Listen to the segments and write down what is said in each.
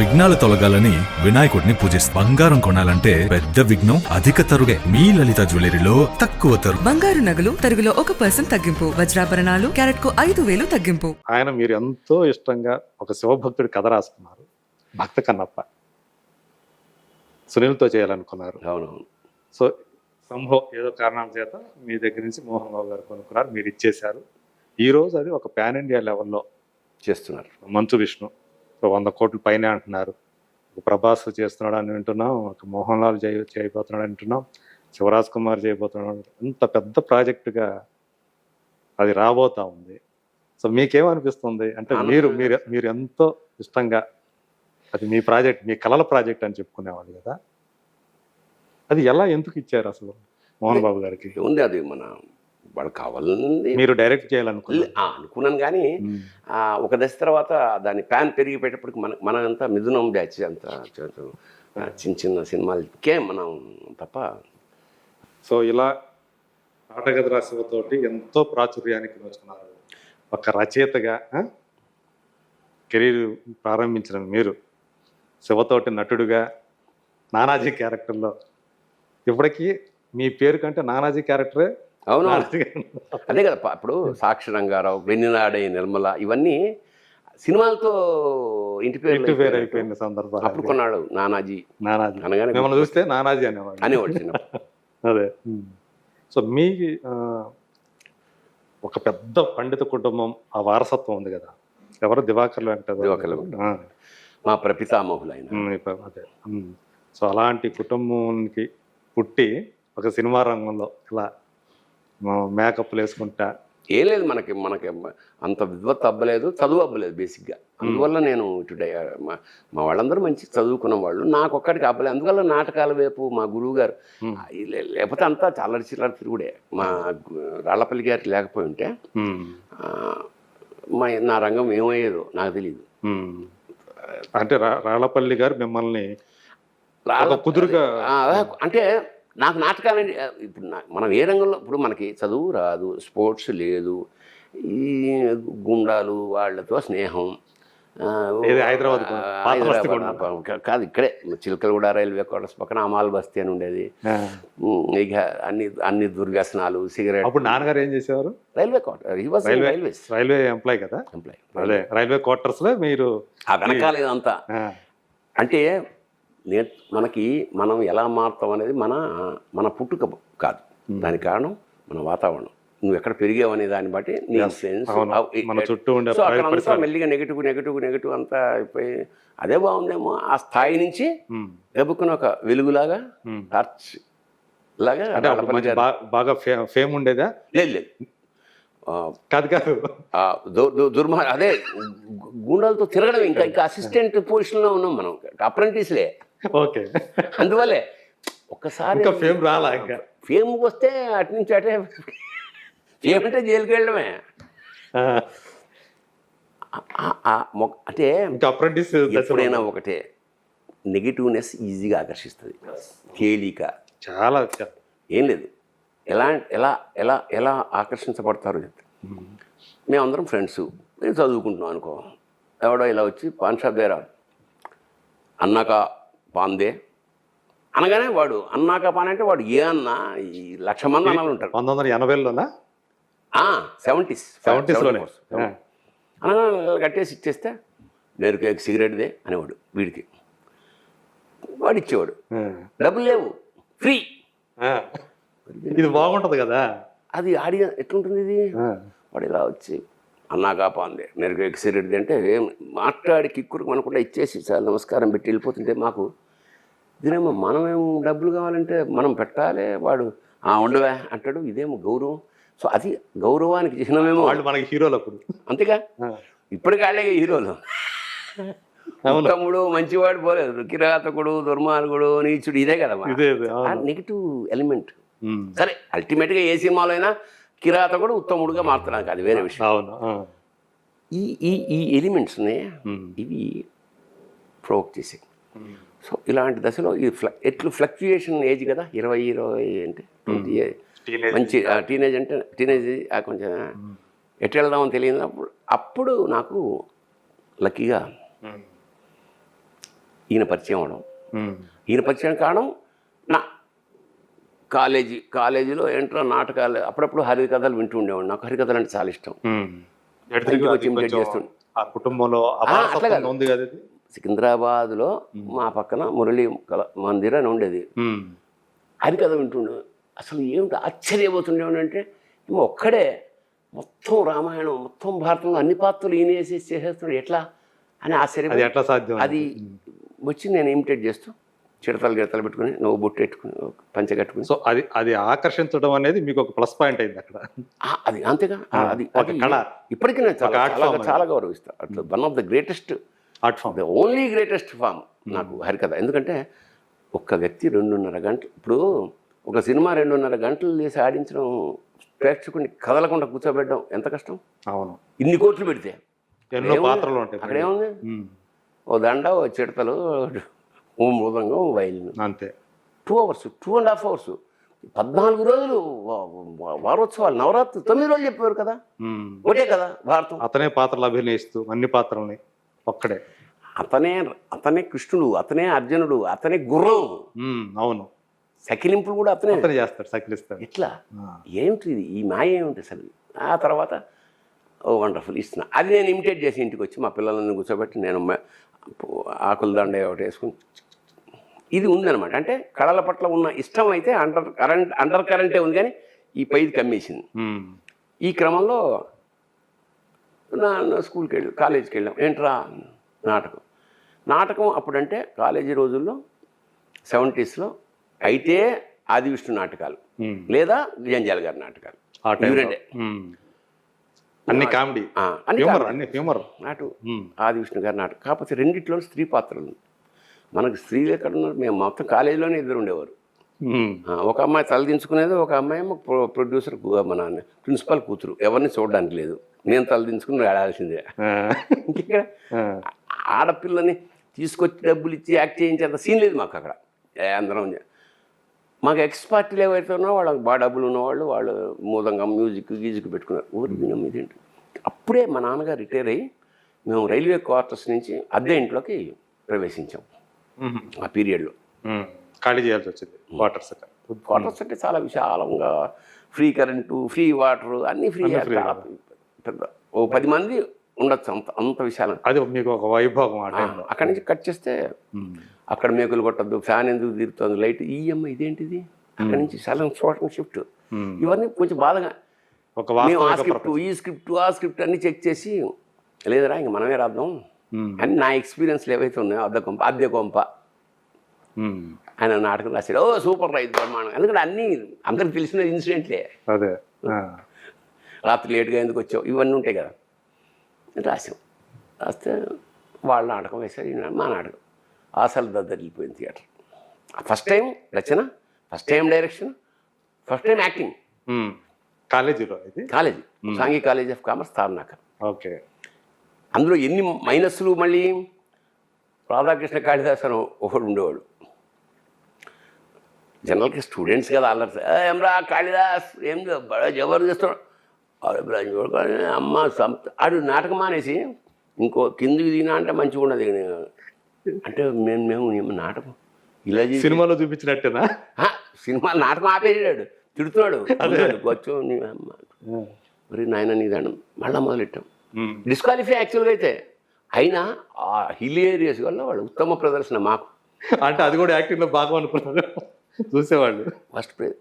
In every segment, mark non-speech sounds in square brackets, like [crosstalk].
విఘ్నాలు తొలగాలని వినాయకుడిని పూజిస్తారు బంగారం కొనాలంటే పెద్ద విఘ్నం అధిక తరుగే. మీ లలిత జ్యువెలరీలో తక్కువ తరుగు. బంగారు నగలు తరుగులో ఒక పర్సెంట్ తగ్గింపు. వజ్రాభరణాలు క్యారెట్కు ఐదు వేలు తగ్గింపు. ఆయన మీరు ఎంతో ఇష్టంగా ఒక శివభక్తుడి కథ రాసుకున్నారు. భక్త కన్నప్ప. సునీల్తో చేయాలనుకున్నారు. అవునవును సో సంభవ్ ఏదో కారణం చేత మీ దగ్గర నుంచి మోహన్ బాబు గారు కొనుక్కున్నారు. మీరు ఇచ్చేశారు. ఈ రోజు అది ఒక పాన్ ఇండియా లెవెల్లో చేస్తున్నారు. మంచు విష్ణు. వంద కోట్ల పైనే అంటున్నారు. ప్రభాస్ చేస్తున్నాడు అని వింటున్నాం ఒక మోహన్ లాల్ చేయ చేయబోతున్నాడు అంటున్నాం శివరాజ్ కుమార్ చేయబోతున్నాడు. ఇంత పెద్ద ప్రాజెక్టుగా అది రాబోతా ఉంది. సో మీకేమనిపిస్తుంది? అంటే మీరు మీరు మీరు ఎంతో ఇష్టంగా అది మీ ప్రాజెక్ట్ మీ కలల ప్రాజెక్ట్ అని చెప్పుకునేవాళ్ళు కదా? అది ఎలా ఎందుకు ఇచ్చారు అసలు మోహన్ బాబు గారికి? ఉంది అది మన వాడు కావాలని మీరు డైరెక్ట్ చేయాలనుకున్నారు. ఆ, అనుకున్నాను కానీ ఒక దశ తర్వాత దాని ప్యాన్ పెరిగిపోయేటప్పటికి మన మనంతా మిథునం బ్యాచ్ అంతా చిన్న చిన్న సినిమాలకే మనం తప్ప సో ఇలా ఆటగది రాశివతోటి ఎంతో ప్రాచుర్యానికి వచ్చుకున్నారు ఒక రచయితగా కెరీర్ ప్రారంభించిన మీరు శివతోటి నటుడుగా నానాజీ క్యారెక్టర్లో. ఇప్పటికీ మీ పేరు కంటే నానాజీ క్యారెక్టరే అవును. అదే కదా ఇప్పుడు సాక్షి రంగారావు వెన్నెనాడే నిర్మల ఇవన్నీ సినిమాలతో ఇంటి పేరు ఇంటి పేరు అయిపోయిన సందర్భాలు. అప్పుడు కొన్నాడు నానాజీ. నానాజీ. అనగానే మిమ్మల్ని చూస్తే నానాజీ అనేవాడు అనేవాడు చిన్నప్పుడు. [laughs] అదే. సో మీ ఒక పెద్ద పండిత కుటుంబం ఆ వారసత్వం ఉంది కదా. ఎవరు? దివాకర్ వెంకట. మా ప్రపితామహులు ఆయన. అదే. సో అలాంటి కుటుంబానికి పుట్టి ఒక సినిమా రంగంలో ఇలా మేకప్లు వేసుకుంటా. ఏం లేదు మనకి మనకి అంత విద్వత్ అవ్వలేదు చదువు అవ్వలేదు బేసిక్గా. అందువల్ల నేను ఇటు డై- మా మా వాళ్ళందరూ మంచి చదువుకున్న వాళ్ళు. నాకు ఒక్కడికి అవ్వలేదు అందువల్ల నాటకాల వైపు మా గురువు గారు లేకపోతే అంతా చల్లరి చిల్లర తిరుగుడే. మా రాళ్ళపల్లి గారికి లేకపోయి ఉంటే మా నా రంగం ఏమయ్యేదో నాకు తెలియదు. అంటే రాళ్ళపల్లి గారు మిమ్మల్ని కుదురుగా అంటే నాకు నాటకాలండి ఇప్పుడు మనం ఏ రంగంలో ఇప్పుడు మనకి చదువు రాదు స్పోర్ట్స్ లేదు ఈ గుండాలు వాళ్ళతో స్నేహం హైదరాబాద్. కాదు ఇక్కడే చిలకలగూడ రైల్వే క్వార్టర్స్ పక్కన అమాల్ బస్తీ అని ఉండేది. ఇక అన్ని అన్ని దుర్వ్యసనాలు సిగరెట్. అప్పుడు నాన్నగారు ఏం చేసేవారు? Railway quarter railway railway employee కదా? ఎంప్లాయ్ రైల్వే క్వార్టర్స్లో మీరు ఆ వెనకాల ఇదంతా. అంటే నే మనకి మనం ఎలా మారుతాం అనేది మన మన పుట్టుక కాదు. దానికి కారణం మన వాతావరణం. నువ్వు ఎక్కడ పెరిగావు అనే దాన్ని బట్టి నీ అవును. మన చుట్టూ ఉండే సో అక్కడ అంతా. మెల్లిగా నెగిటివ్ నెగిటివ్ నెగిటివ్ అంతా అయిపోయి అదే బాగుందేమో ఆ స్థాయి నుంచి గబుక్కున ఒక వెలుగులాగా. టార్చ్ లాగా బాగా ఫేమ్ ఉండేదా? లేదు లేదు. కాదు కాదు. ఆ దు- దు- దుర్మార్ అదే గుండాలతో తిరగడం ఇంకా ఇంకా అసిస్టెంట్ పొజిషన్లో ఉన్నాం మనం. అప్రెంటిస్లే. ఓకే. అందువల్లే ఒక్కసారి ఇంకా ఫేమ్ రాలా ఇంకా? ఫేమ్ వస్తే అటు నుంచి అటే ఫేమ్ అంటే జైలుకి వెళ్ళడమే. అంటే అప్రెంటిస్ ఎప్పుడైనా ఒకటే నెగిటివ్నెస్ ఈజీగా ఆకర్షిస్తుంది. తేలిక. చాలా. ఏం లేదు. ఎలా ఎలా ఎలా ఎలా ఆకర్షించబడతారో చెప్తా. మేమందరం ఫ్రెండ్స్ నేను చదువుకుంటున్నాం అనుకో. ఎవడో ఇలా వచ్చి పాన్ షాప్ దగ్గర అన్నాక పాందే అనగానే వాడు అన్నాక పాన్ అంటే వాడు ఏ అన్నా ఈ లక్ష మంది అన్నాలు ఉంటారు. పంతొమ్మిది వందల ఎనభైలోనా సెవెంటీస్. సెవెంటీస్లోనే ఆ, అనగా కట్టేసి ఇచ్చేస్తే నేను కేక్ సిగరెట్దే అనేవాడు వీడికి. వాడు ఇచ్చేవాడు డబ్బులు లేవు. ఫ్రీ. ఇది బాగుంటది కదా. అది ఆడియో ఎట్లుంటుంది ఇది? వాడు ఇలా వచ్చి అన్నాగా పాందే. నేను సిగరెట్ది అంటే మాట్లాడి కిక్కురు మనకుండా ఇచ్చేసి సార్ నమస్కారం పెట్టి వెళ్ళిపోతుంటే మాకు ఇదేమో మనమేం డబ్బులు కావాలంటే మనం పెట్టాలి వాడు. ఆ ఉండవే అంటాడు. ఇదేమో గౌరవం. సో అది గౌరవానికి చిహ్నమేమో. వాళ్ళు మనకి హీరోలు అప్పుడు అంతేగా? ఆ, ఇప్పటికి వాళ్ళే హీరోలు. తమ్ముడు మంచివాడు పోలేదు. కిరాతకుడు దుర్మార్గుడు నీచుడు ఇదే కదా. Negative element. సరే అల్టిమేట్గా ఏ సినిమాలో అయినా కిరాతకుడు ఉత్తముడుగా మారుతున్నాను అది వేరే విషయం. ఈ ఈ ఈ ఎలిమెంట్స్ని ఇవి ప్రొవోక్ చేసాయి ఉమ్, సో ఇలాంటి దశలో ఈ ఫ్ల ఎట్లు ఫ్లక్చుయేషన్ ఏజ్ కదా ఇరవై ఇరవై అంటే ట్వంటీ Teenage. మంచి టీనేజ్ అంటే టీనేజ్ కొంచెం ఎటు వెళ్దామని తెలియనప్పుడు అప్పుడు నాకు లక్కీగా ఉమ్, ఈయన పరిచయం అవడం. ఈయన పరిచయం కావడం నా కాలేజీ కాలేజీలో ఏంట్రా నాటకాలు అప్పుడప్పుడు హరికథలు వింటూ ఉండేవాడు నాకు హరికథలు అంటే చాలా ఇష్టం. చేస్తుండు. కుటుంబంలో సికింద్రాబాద్లో మా పక్కన మురళి కళ మందిర్ అని ఉండేది. ఉమ్. హరికథ వింటుండే. అసలు ఏమిటి ఏమో ఒక్కడే మొత్తం రామాయణం మొత్తం భారతంలో అన్ని పాత్రలు ఈయన వేసి చేసేస్తున్నాడు. ఎట్లా? అని అది ఆశ్చర్య ఎట్లా సాధ్యం అది వచ్చి నేను ఇమిటేట్ చేస్తూ చిడతలు గిడతలు పెట్టుకుని నువ్వు బొట్టు పెట్టుకుని పంచె కట్టుకుని సో అది అది ఆకర్షించడం అనేది మీకు ఒక ప్లస్ పాయింట్ అయింది అక్కడ. అది అంతేగా. అది అది. ఇప్పటికీ నేను చాలా అది. చాలా గౌరవిస్తాను అట్లా one of the greatest art form the only greatest form నాకు హరికథ. ఎందుకంటే ఒక్క వ్యక్తి రెండున్నర గంటలు ఇప్పుడు ఒక సినిమా రెండున్నర గంటలు చేసి ఆడించడం ప్రేక్షకుని కదలకుండా కూర్చోబెట్టడం ఎంత కష్టం? అవును. ఇన్ని కోట్లు పెడితే. ఎన్నో? పాత్రలు ఉంటాయి అక్కడ ఏముంది? ఉమ్. ఓ దండ ఓ చిడతలు ఓ మృదంగం ఓ వైలిన్. అంతే. Two hours two and half hours పద్నాలుగు రోజులు వారోత్సవాలు నవరాత్రి తొమ్మిది రోజులు చెప్పేవారు కదా? ఉమ్. ఒకటే కదా భారతం అతనే పాత్రలు అభినయిస్తూ అన్ని పాత్రల్ని ఒక్కడే. అతనే అతనే కృష్ణుడు అతనే అర్జునుడు అతనే గుర్రం. అవును. సకిలింపులు కూడా అతనే. అతనే చేస్తాడు సకిలిస్తాడు. ఎట్లా? ఆ. ఏమిటి ఇది? ఈ మాయ ఏమిటి అసలు? ఆ తర్వాత ఓ వండర్ఫుల్ ఇస్తున్నా. అది నేను ఇమిటేట్ చేసి ఇంటికి వచ్చి మా పిల్లలను కూర్చోబెట్టి నేను ఆకుల దండ ఒకటి వేసుకుని ఇది ఉందన్నమాట. అంటే కళల పట్ల ఉన్న ఇష్టం అయితే అండర్ కరెంట్ అండర్ కరెంటే ఉంది కానీ ఈ పైది కమ్మేసింది. ఈ క్రమంలో నా స్కూల్కి వెళ్ళి కాలేజీకి వెళ్ళాం. ఏంట్రా? నాటకం. నాటకం అప్పుడంటే కాలేజీ రోజుల్లో సెవెంటీస్లో అయితే ఆది విష్ణు నాటకాలు. లేదా జంజాల గారి నాటకాలు. అన్ని కామెడీ. అన్ని హ్యూమర్ నాటు. ఆది విష్ణు గారి నాటకం. కాకపోతే రెండిట్లో స్త్రీ పాత్రలు. మనకు స్త్రీలు ఎక్కడ ఉన్నారు? మేము మొత్తం కాలేజీలోనే ఇద్దరు ఉండేవారు. ఒక అమ్మాయి తలదించుకునేది ఒక అమ్మాయి ప్రొడ్యూసర్ మన ప్రిన్సిపల్ కూతురు. ఎవరిని చూడడానికి లేదు. నేను తలదించుకుని ఆడాల్సిందే ఆ. ఇంకెక్కడ. ఆడపిల్లని తీసుకొచ్చి డబ్బులు ఇచ్చి యాక్ట్ చేయించేంత సీన్ లేదు మాకు అక్కడ. అందరం మాకు ఎక్స్ పార్టీలు ఏవైతే ఉన్నాయో వాళ్ళకి బాగా డబ్బులు ఉన్నవాళ్ళు వాళ్ళు మూదంగా మ్యూజిక్ గీజిక్ పెట్టుకున్నారు. ఊరి ఇదేంటి? అప్పుడే మా నాన్నగారు రిటైర్ అయ్యి మేము రైల్వే క్వార్టర్స్ నుంచి అద్దె ఇంట్లోకి ప్రవేశించాం. ఆ పీరియడ్లో. ఖాళీ చేయాల్సి వచ్చింది క్వార్టర్స్ క్వార్టర్స్ అంటే చాలా విశాలంగా ఫ్రీ కరెంటు ఫ్రీ వాటర్ అన్నీ ఫ్రీ పెద్ద ఓ పది మంది ఉండొచ్చు అంత అంత విశాలం. అది మీకు ఒక వైభవం అక్కడి నుంచి కట్ చేస్తే. అక్కడ మేకులు కొట్టద్దు ఫ్యాన్ ఎందుకు తిరుగుతుంది లైట్ ఈఎంఐ ఇదేంటిది? అక్కడి నుంచి సడన్ షార్ట్ షిఫ్ట్. ఇవన్నీ కొంచెం బాధగా. ఒక ఆ స్క్రిప్ట్ ఈ స్క్రిప్ట్ ఆ స్క్రిప్ట్ అన్ని చెక్ చేసి లేదురా ఇంక మనమే రాద్దాం. అని నా ఎక్స్పీరియన్స్లు ఏవైతే ఉన్నాయో అద్దె కొంప అద్దె కొంప. ఆయన నాటకం రాశాడు. ఓ సూపర్ రైతు బ్రహ్మాండం. ఎందుకంటే అన్నీ అందరికి తెలిసిన ఇన్సిడెంట్లే అదే. రాత్రి లేట్గా ఎందుకు వచ్చావు? ఇవన్నీ ఉంటాయి కదా. రాసాం రాస్తే వాళ్ళ నాటకం వేశారు మా నాటకం. ఆశలు దద్దరిల్లిపోయింది థియేటర్. ఫస్ట్ టైం రచన first time direction first time acting. కాలేజీలో కాలేజీ. సాంఘిక college of commerce Tarnaka. Okay. అందులో ఎన్ని మైనస్లు మళ్ళీ? రాధాకృష్ణ కాళిదాస్ అని ఒకడు ఉండేవాడు. జనరల్గా స్టూడెంట్స్ కదా అల్లరి. "ఏ, ఏమ్రా కాళిదాస్? ఏం బడా జబర్దస్త్? బ్రాంచ్ కొడుకు, అమ్మ సంత ఆడు నాటకం మానేసి ఇంకో కిందికి దిగినా అంటే మంచిగా ఉండదు అంటే మేము మేము నాటకం ఇలా సినిమాలో చూపించినట్టేనా? ఆ, సినిమా నాటకం ఆపేసాడు. తిడుతున్నాడు. వచ్చు నీ అమ్మ. మరి నాయన నీదండం మళ్ళా మొదలెట్టాం. డిస్క్వాలిఫై యాక్చువల్గా అయితే అయినా ఆ హిలేరియస్ వల్ల వాళ్ళు ఉత్తమ ప్రదర్శన మాకు. అంటే అది కూడా యాక్టింగ్లో భాగం అనుకున్నారు చూసేవాళ్ళు. First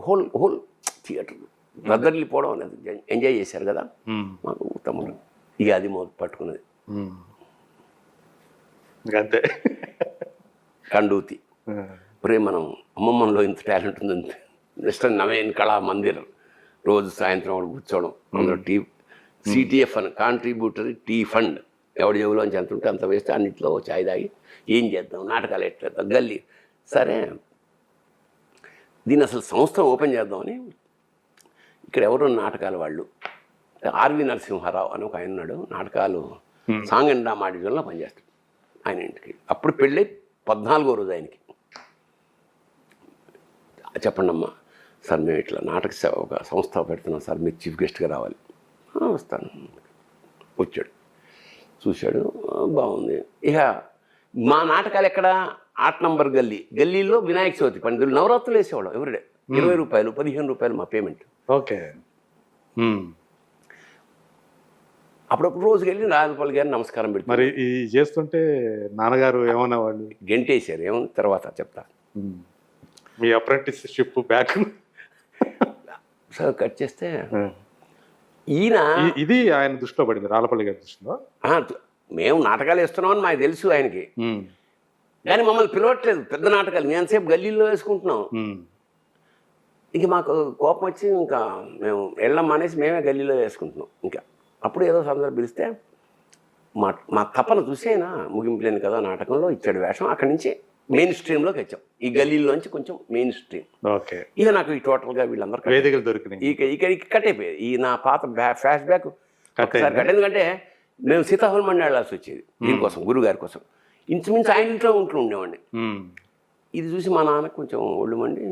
whole whole theatre. బద్దరిల్లిపోవడం అనేది ఎంజాయ్ చేశారు కదా. మాకు ఉత్తములు ఇక అది మొదలు పట్టుకున్నది. ఇంకంతే. కండూతి. ఒరే మనం అమ్మమ్మలో ఇంత టాలెంట్ ఉంది. మిస్టర్ నవీన్ కళా మందిర్. రోజు సాయంత్రం వాడు కూర్చోవడం. అందులో టీ సిటిఎఫ్ అని కాంట్రిబ్యూటరీ టీ ఫండ్. ఎవడి జేబులోంచి ఎంత ఉంటే అంత వేస్తే అన్నింటిలో చాయ్ తాగి ఏం చేద్దాం? నాటకాలు ఎట్లా గల్లీ. సరే. దీన్ని అసలు సంస్థ ఓపెన్ చేద్దామని ఇక్కడ ఎవరు నాటకాలు వాళ్ళు? ఆర్వి నరసింహారావు అని ఒక ఆయన ఉన్నాడు. నాటకాలు సాంగ్ అండ్ డ్రామా డివిజన్లో పనిచేస్తాడు ఆయన ఇంటికి. అప్పుడు పెళ్ళి పద్నాలుగో రోజు ఆయనకి. చెప్పండి అమ్మా సార్ మేము ఇట్లా నాటక సేవ ఒక సంస్థ పెడుతున్నాం సార్ మీరు చీఫ్ గెస్ట్గా రావాలి. "ఆ, వస్తాను. వచ్చాడు. చూశాడు. "ఆ, బాగుంది. ఇక మా నాటకాలు ఎక్కడ? ఆట్ నంబర్ గల్లీ. గల్లీలో వినాయక చవితి పండుగలు నవరాత్రులు వేసేవాళ్ళం ఎవరిడే? ఇరవై రూపాయలు పదిహేను రూపాయలు మా పేమెంట్ ఓకే. అప్పుడప్పుడు రోజుకి వెళ్ళి రాజపాల్ గారిని నమస్కారం పెట్టి మరి ఈ చేస్తుంటే నాన్నగారు ఏమన్నా వాళ్ళు గెంటేశారు ఏముంది తర్వాత చెప్తా. మీ అప్రెంటిస్షిప్ బ్యాక్ సో కట్ చేస్తే ఈయన ఇది ఆయన దృష్టిలో పడింది రాళ్ళపల్లి గారి దృష్టిలో? మేము నాటకాలు వేస్తున్నామని మాకు తెలుసు ఆయనకి. కానీ మమ్మల్ని పిలవట్లేదు పెద్ద నాటకాలు. నేను సేపు గల్లీలో వేసుకుంటున్నాం. ఇంక మాకు కోపం వచ్చి ఇంకా మేము వెళ్ళం అనేసి మేమే గల్లీలో వేసుకుంటున్నాం. ఇంకా అప్పుడు ఏదో సందర్భం పిలిస్తే మా మా తపన చూసేనా ముగింపు లేని కదా నాటకంలో ఇచ్చాడు వేషం. అక్కడి నుంచి మెయిన్ స్ట్రీమ్లోకి వచ్చాం. ఈ గల్లీలోంచి కొంచెం మెయిన్ స్ట్రీమ్. ఓకే. ఇక నాకు ఈ టోటల్గా వీళ్ళందరూ వేదికలు దొరికినాయి. ఇక ఇక కట్ అయిపోయేది ఈ నా పాత ఫ్లాష్ బ్యాక్? కట్ ఎందుకంటే మేము సీతాఫలం వెళ్ళాల్సి వచ్చేది దీనికోసం గురుగారి కోసం. ఇంచుమించు ఆయన ఇంట్లో ఉంటూ ఉండేవాడిని. ఇది చూసి మా నాన్న కొంచెం ఒళ్ళు మండి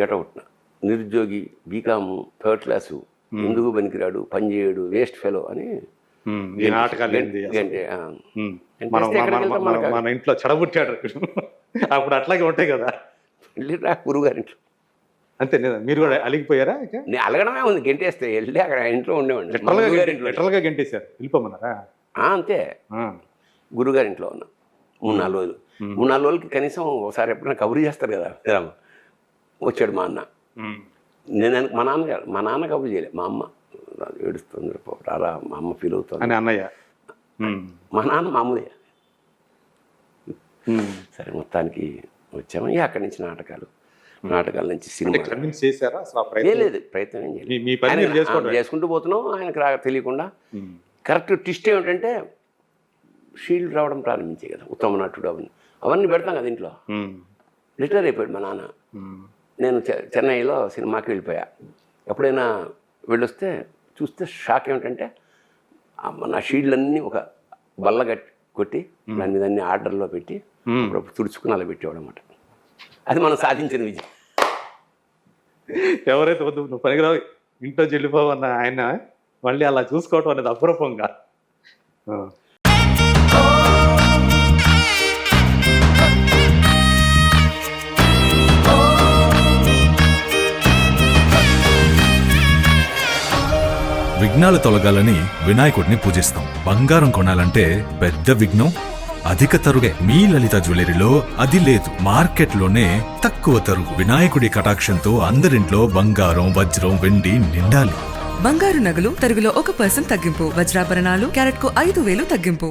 గెటవుట్న నిరుద్యోగి బీకాము థర్డ్ క్లాసు. ఎందుకు పనికిరాడు? పని చేయడు వేస్ట్ ఫెలో అని మనం ఇంట్లో చెడబుట్టాడు అప్పుడు అట్లాగే ఉంటాయి కదా. వెళ్ళి రా గురుగారింట్లో. అంతే? మీరు కూడా అలిగిపోయారా నేను అలగడమే ఉంది గెంటేస్తే వెళ్ళి అక్కడ ఇంట్లో ఉండేవాడిని. లిటరల్గా గంటేశారు. వెళ్ళిపోమన్నారా? అంతే. గురుగారింట్లో ఉన్నా. మూడు నాలుగు రోజులు. మూడు నాలుగు రోజులకి కనీసం ఒకసారి ఎప్పుడైనా కబురు చేస్తారు కదా వచ్చాడు మా అన్న. నేను మా నాన్నగారు మా నాన్న కబురు చేయలేదు మా అమ్మ ఏడుస్తుంది "పో, రారా మా అమ్మ ఫీల్ అవుతుంది. అని అన్నయ్య. మా నాన్న మామూలే. సరే మొత్తానికి వచ్చాము. ఇక అక్కడి నుంచి నాటకాలు నాటకాల నుంచి సినిమా లేదు ప్రయత్నం ఏం చేయలేదు. చేసుకుంటూ పోతున్నాం ఆయనకు రా తెలియకుండా. కరెక్ట్ ట్విస్ట్ ఏమిటంటే షీల్డ్ రావడం ప్రారంభించాయి కదా ఉత్తమ నటుడు అవన్నీ. అవన్నీ పెడతాం కదా ఇంట్లో. రిటైర్ అయిపోయాడు మా నాన్న. నేను చెన్నైలో సినిమాకి వెళ్ళిపోయా. ఎప్పుడైనా వెళ్ళొస్తే చూస్తే షాక్ ఏమిటంటే నా షీల్డ్లన్నీ ఒక బల్ల కట్టి కొట్టి దాని మీద అన్ని ఆర్డర్లో పెట్టి తుడుచుకుని అలా పెట్టేవాడు అనమాట అది మనం సాధించిన విజయం. ఎవరైతే వద్దు నువ్వు పనికిరావు ఇంట్లో చెల్లిపోవన్న ఆయన మళ్ళీ అలా చూసుకోవటం అనేది అపురూపంగా. విఘ్నాలు తొలగాలని వినాయకుడిని పూజిస్తాం. బంగారం కొనాలంటే పెద్ద విఘ్నం అధిక తరుగే. మీ లలిత జ్యువెలరీలో అది లేదు. మార్కెట్లోనే తక్కువ తరుగు. వినాయకుడి కటాక్షంతో అందరింట్లో బంగారం వజ్రం వెండి నిండాలి. బంగారు నగలు తరుగులో ఒక పర్సెంట్ తగ్గింపు. వజ్రాభరణాలు క్యారెట్కు ఐదు వేలు తగ్గింపు.